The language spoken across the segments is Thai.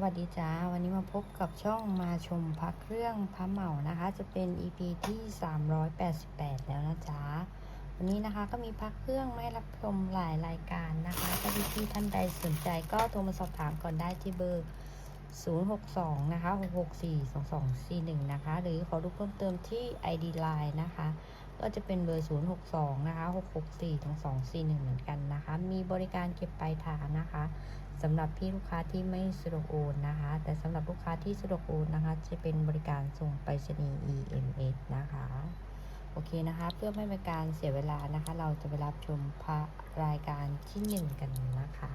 วัสดีจ้าวันนี้มาพบกับช่องมาชมพระเครื่องพระเหมานะคะ จะเป็น EP ที่ 388 แล้วนะจ๊ะวันนี้นะคะก็มีพระเครื่องไมาให้รับชมหลายรายการนะคะถ้าพี่ๆท่านใดสนใจก็โทรมาสอบถามก่อนได้ที่เบอร์ 062 นะคะ 664 2241 นะคะ หรือขอดูเพิ่มเติมที่ ID Line นะคะ ก็จะเป็นเบอร์ 062 นะคะ 664 2241 เหมือนกันนะคะ มีบริการเก็บปลายทางนะคะ สำหรับพี่ลูกค้าที่ไม่สะดวกโอนนะคะ แต่สำหรับลูกค้าที่สะดวกโอนนะคะ จะเป็นบริการส่งไปรษณีย์ EMS นะคะ โอเคนะคะ เพื่อไม่เป็นการเสียเวลานะคะ เราจะไปรับชมพระรายการที่หนึ่งกันนะคะ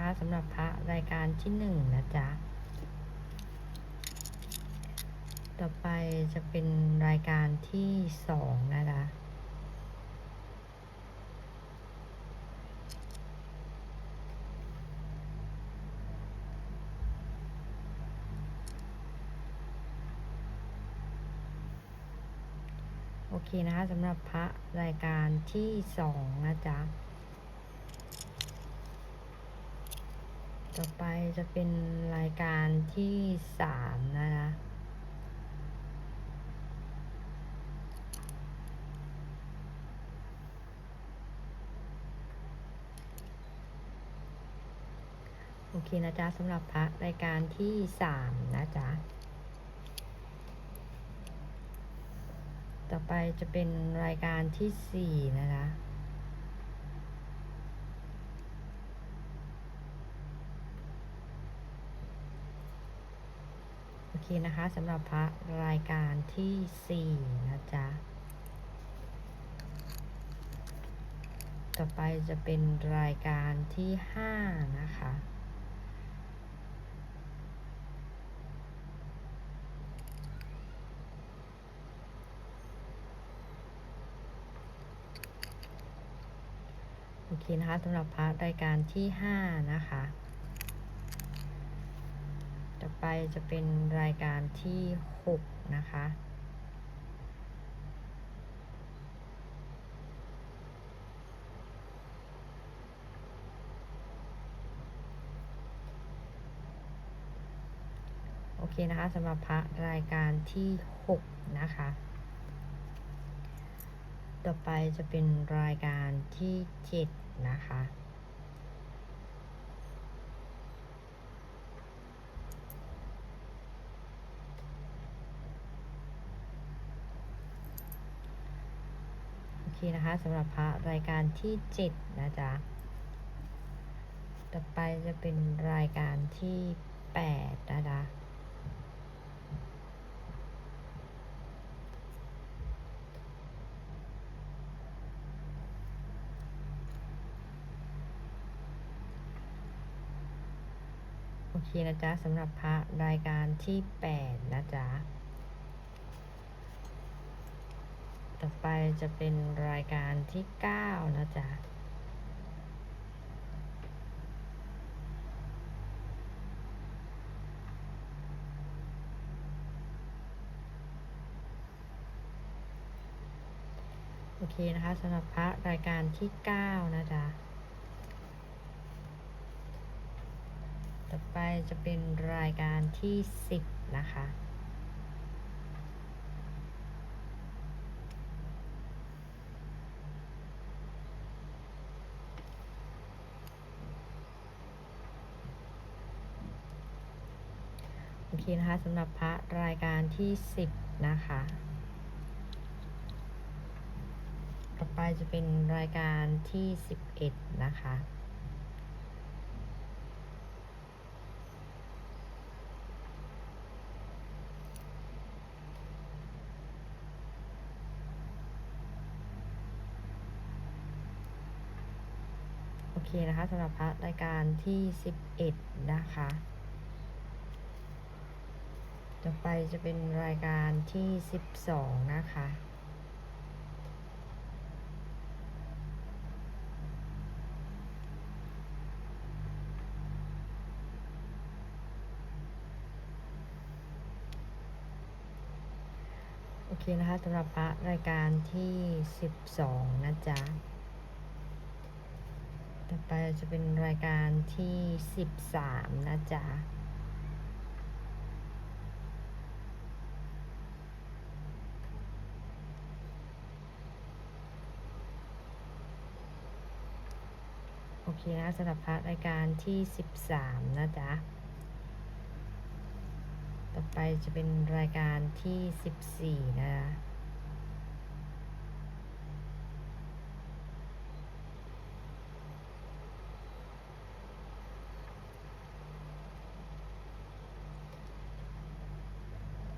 นะคะสำหรับพระรายการที่หนึ่งนะจ๊ะ ต่อไปจะเป็นรายการที่สองนะคะโอเคนะคะสำหรับพระรายการที่สองนะจ๊ะ ต่อไปจะเป็นรายการที่สามนะคะโอเคนะจ๊ะสำหรับพระรายการที่สามนะจ๊ะ ต่อไปจะเป็นรายการที่สี่นะคะ โอเคนะคะสำหรับพระรายการที่สี่นะจ๊ะ ต่อไปจะเป็นรายการที่ห้านะคะโอเคนะคะสำหรับพระรายการที่ห้านะคะ ไปจะเป็นรายการที่หกนะคะ โอเคนะคะสำหรับพระรายการที่หกนะคะ ต่อไปจะเป็นรายการที่เจ็ดนะคะ โอเคนะคะสำหรับพระรายการที่เจ็ดนะจ๊ะ ต่อไปจะเป็นรายการที่แปดนะจ๊ะโอเคนะจ๊ะสำหรับพระรายการที่แปดนะจ๊ะ ต่อไปจะเป็นรายการที่เก้านะจ๊ะ โอเคนะคะสำหรับพระรายการที่เก้านะจ๊ะ ต่อไปจะเป็นรายการที่สิบนะคะ เคนะคะสำหรับพระรายการที่สิบนะคะ ต่อไปจะเป็นรายการที่สิบเอ็ดนะคะโอเคนะคะสำหรับพระรายการที่ 11 นะคะ ต่อไปจะเป็นรายการที่ 12 นะคะ โอเคนะคะสำหรับพระรายการที่ 12 นะจ๊ะ ต่อไปจะเป็นรายการที่ 13 นะจ๊ะ อเคนะสำหรับพระรายการที่สิบสามนะจ๊ะ ต่อไปจะเป็นรายการที่สิบสี่นะคะ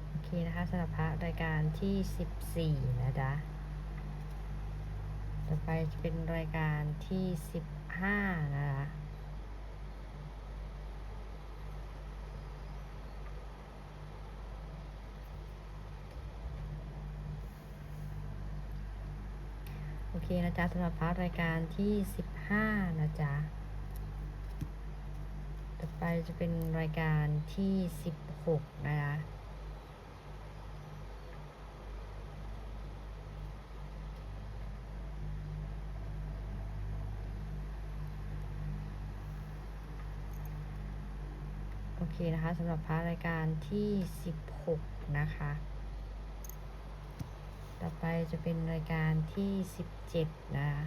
โอเคนะคะสำหรับพระรายการที่สิบสี่นะจ๊ะ ต่อไปจะเป็นรายการที่สิบห้านะคะโอเคนะจ๊ะสำหรับพาร์ทรายการที่สิบห้านะจ๊ะ ต่อไปจะเป็นรายการที่สิบหกนะคะ โอเคนะคะสำหรับพาร์ทรายการที่สิบหกนะคะ ต่อไปจะเป็นรายการที่สิบเจ็ดนะคะ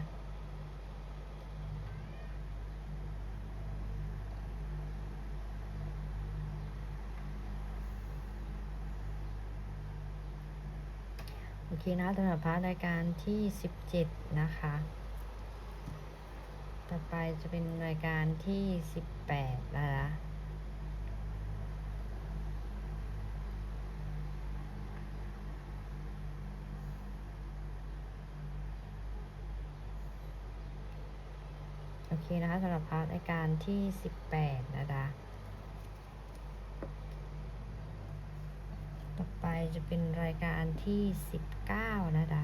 โอเคนะสำหรับพาร์ทรายการที่สิบเจ็ดนะคะ ต่อไปจะเป็นรายการที่สิบแปดนะคะ อเคนะคะสำหรับพาร์ทรายการที่สิบแปดนะคะ ต่อไปจะเป็นรายการที่สิบเก้านะคะ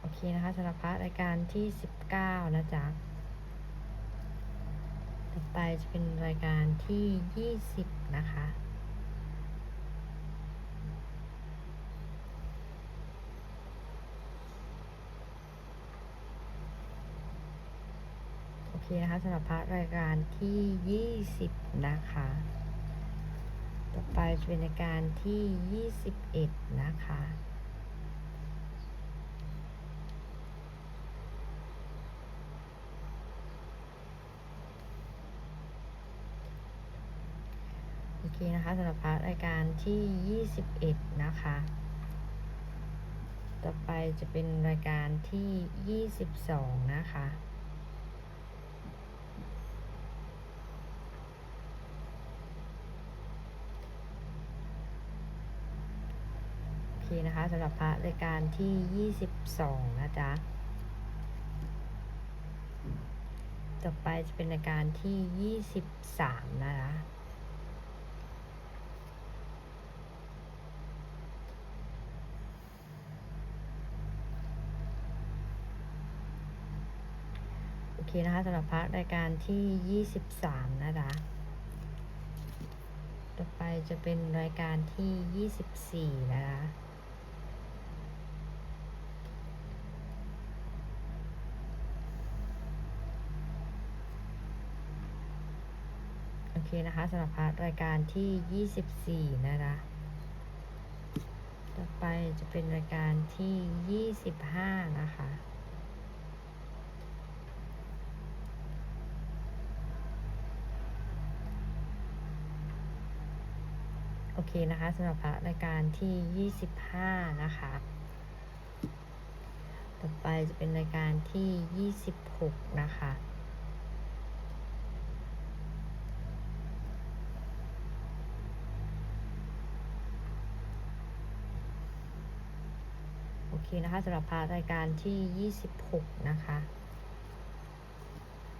โอเคนะคะสำหรับพาร์ทรายการที่สิบเก้านะจ๊ะ ไปจะเป็นรายการที่ยี่สิบนะคะ โอเคนะคะสำหรับพร์ทรายการที่ยี่สิบนะคะ ต่อไปจะเป็นรายการที่ยี่สิบเอ็ดนะคะ โอเคนะคะสำหรับพาร์ทรายการที่ยี่สิบเอ็ดนะคะ ต่อไปจะเป็นรายการที่ยี่สิบสองนะคะโอเคนะคะสำหรับพาร์ทรายการที่ยี่สิบสองนะจ๊ะ ต่อไปจะเป็นรายการที่ยี่สิบสามนะคะ เคนะคะสำหรับพาร์ทรายการที่ 23 นะคะ ต่อไปจะเป็นรายการที่ 24 นะคะโอเคนะคะสำหรับพาร์ทรายการที่ 24 นะคะ ต่อไปจะเป็นรายการที่ 25 นะคะ เคนะคะสำหรับพระรายการที่ 25 นะคะ ต่อไปจะเป็นรายการที่ 26 นะคะโอเคนะคะสำหรับพระรายการที่ 26 นะคะ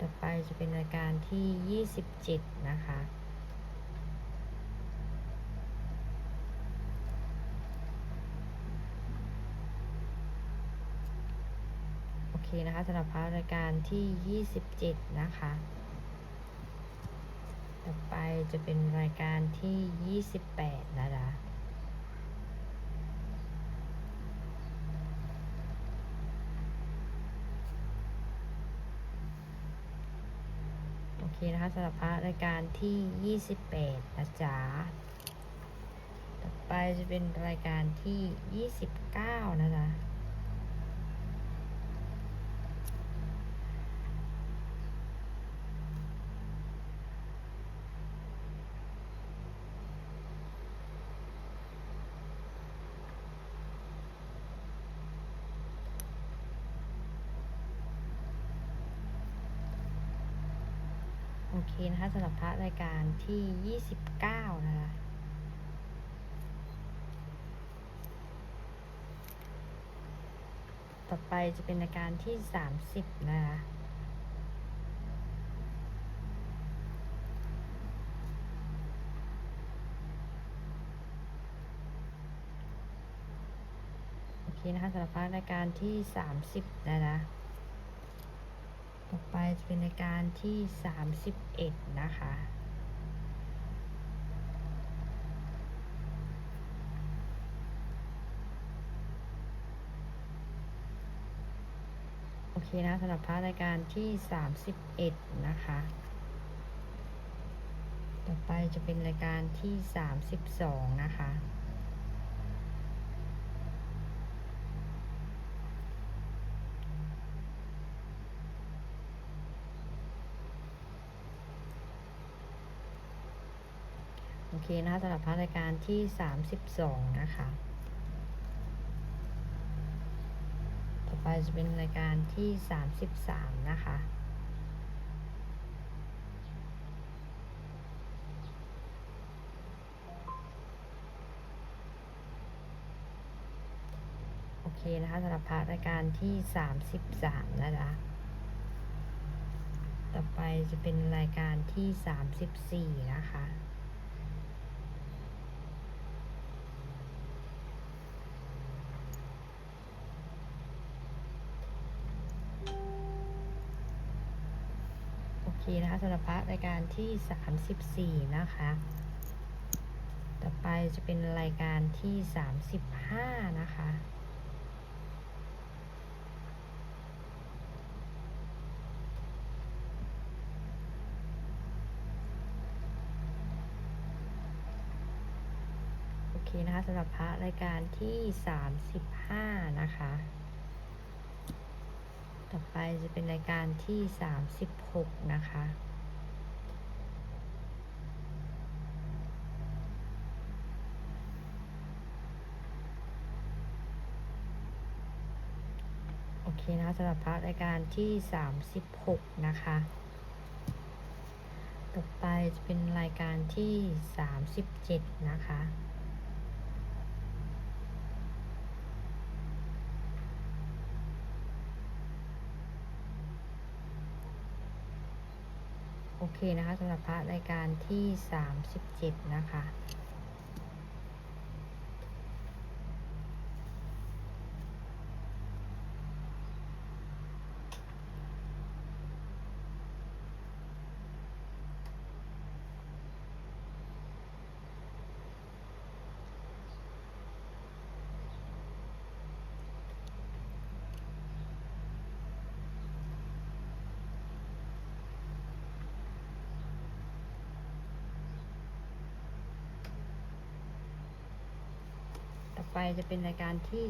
ต่อไปจะเป็นรายการที่ 27 นะคะ เคเคนะคะสำหรับพาร์ทรายการที่ 27 นะคะ ต่อไปจะเป็นรายการที่ 28 นะคะโอเคนะคะสำหรับพาร์ทรายการที่ 28 นะจ๊ะต่อไปจะเป็นรายการที่ 29 นะจ๊ะ อเคนะคะสำหรับพระรายการที่ 29 นะคะต่อไปจะเป็นรายการที่ 30 นะคะโอเคนะคะสำหรับพระรายการที่ 30 นะคะ ต่อไปจะเป็นรายการที่ 31 นะคะ โอเคนะสำหรับพาร์ทรายการที่ 31 นะคะ ต่อไปจะเป็นรายการที่ 32 นะคะ อเคนะคะสำหรับพาร์ทรายการที่ 32 นะคะ ต่อไปจะเป็นรายการที่ 33 นะคะโอเคนะคะสำหรับพาร์ทรายการที่ 33 นะจ๊ะ ต่อไปจะเป็นรายการที่ 34 นะคะ โอเคนะคะสำหรับพระรายการที่ 34 นะคะ ต่อไปจะเป็นรายการที่ 35 นะคะโอเคนะคะสำหรับพระรายการที่ 35 นะคะ ต่อไปจะเป็นรายการที่ 36 นะคะ โอเคนะคะสำหรับพาร์ทรายการที่ 36 นะคะ ต่อไปจะเป็นรายการที่ 37 นะคะ เคนะคะสำหรับพระรายการที่ 37 นะคะ จะเป็นรายการที่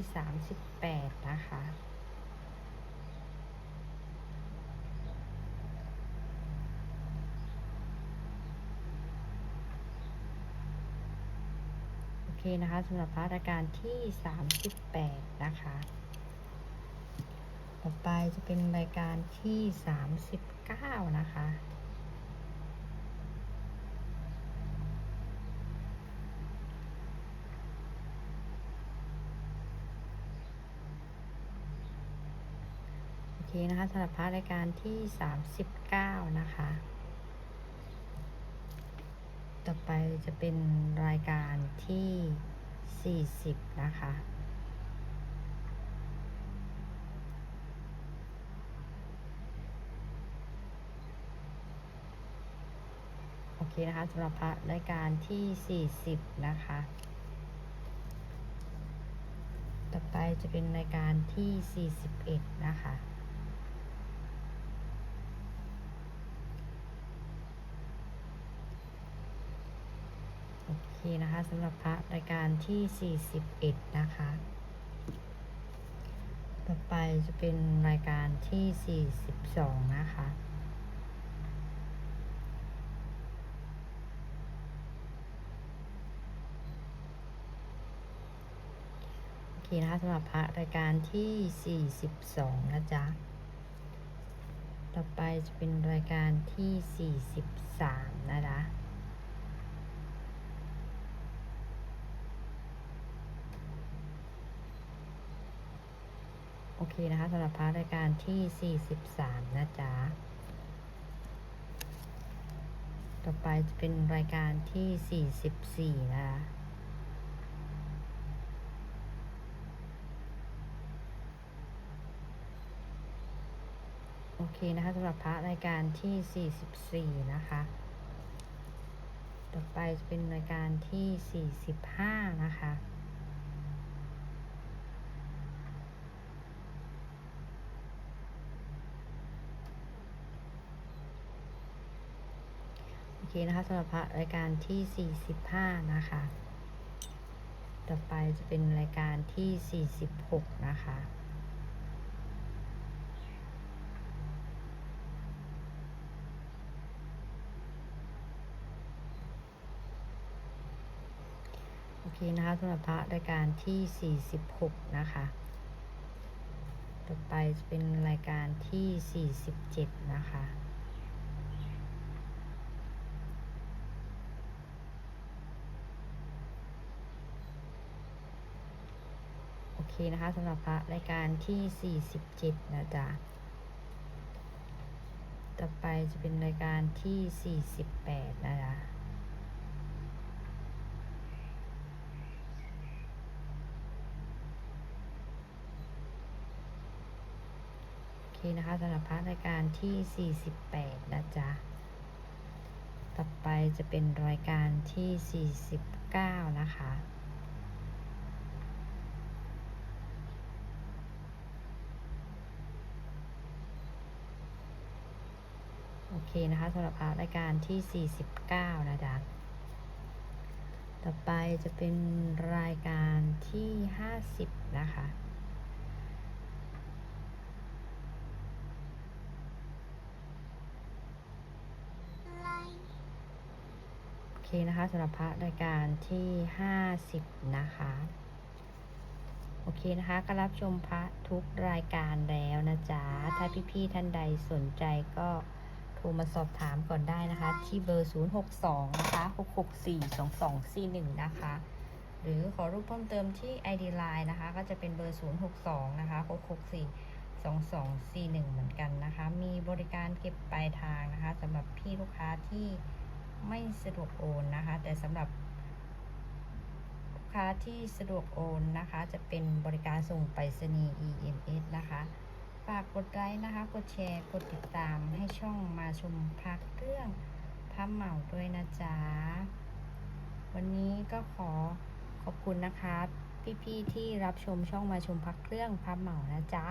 38 นะคะ โอเคนะคะสำหรับพาร์ทรายการที่ 38 นะคะ ต่อไปจะเป็นรายการที่ 39 นะคะ ทีนะคะสำหรับพระรายการที่ 39 นะคะ ต่อไปจะเป็นรายการที่ 40 นะคะโอเคนะคะสำหรับพระรายการที่ 40 นะคะ ต่อไปจะเป็นรายการที่ 41 นะคะ เคนะคะสำหรับพระรายการที่ 41 นะคะ ต่อไปจะเป็นรายการที่ 42 นะคะโอเคนะคะสำหรับพระรายการที่ 42 นะจ๊ะ ต่อไปจะเป็นรายการที่ 43 นะจ๊ะ โอเคนะคะสำหรับพาร์ทรายการที่ 43 นะจ๊ะ ต่อไปจะเป็นรายการที่ 44 นะคะโอเคนะคะสำหรับพระรายการที่ 44 นะคะ ต่อไปจะเป็นรายการที่ 45 นะคะ เคนะคะสำหรับพระรายการที่ 45 นะคะ ต่อไปจะเป็นรายการที่ 46 นะคะโอเคนะคะสำหรับพระรายการที่ 46 นะคะ ต่อไปจะเป็นรายการที่ 47 นะคะ โอเคนะคะสำหรับพระรายการที่ 47 นะจ๊ะ ต่อไปจะเป็นรายการที่ 48 นะจ๊ะโอเคนะคะสำหรับพระรายการที่ 48 นะจ๊ะ ต่อไปจะเป็นรายการที่ 49 นะคะ เคนะคะสำหรับพระรายการที่ 49 นะจ๊ะ ต่อไปจะเป็นรายการที่ 50 นะคะโอเคนะคะสำหรับพระรายการที่ 50 นะคะ โอเคนะคะก็รับชมพระทุกรายการแล้วนะจ๊ะ ถ้าพี่ ๆ ท่านใดสนใจก็ โทรมาสอบถามก่อนได้นะคะ ที่เบอร์ 062 นะคะ 664 2241 นะคะ หรือขอรูปเพิ่มเติมที่ ID Line นะคะ ก็จะเป็นเบอร์ 062 นะคะ 664 2241 เหมือนกันนะคะ มีบริการเก็บปลายทางนะคะสำหรับพี่ลูกค้าที่ไม่สะดวกโอนนะคะ แต่สำหรับลูกค้าที่สะดวกโอนนะคะ จะเป็นบริการส่งไปรษณีย์ EMS นะคะ ฝากกดไลค์นะคะ กดแชร์ กดติดตามให้ช่องมาชมพักเครื่องพระเหมาด้วยนะจ๊ะ วันนี้ก็ขอขอบคุณนะคะ พี่ๆที่รับชมช่องมาชมพักเครื่องพระเหมานะจ๊ะ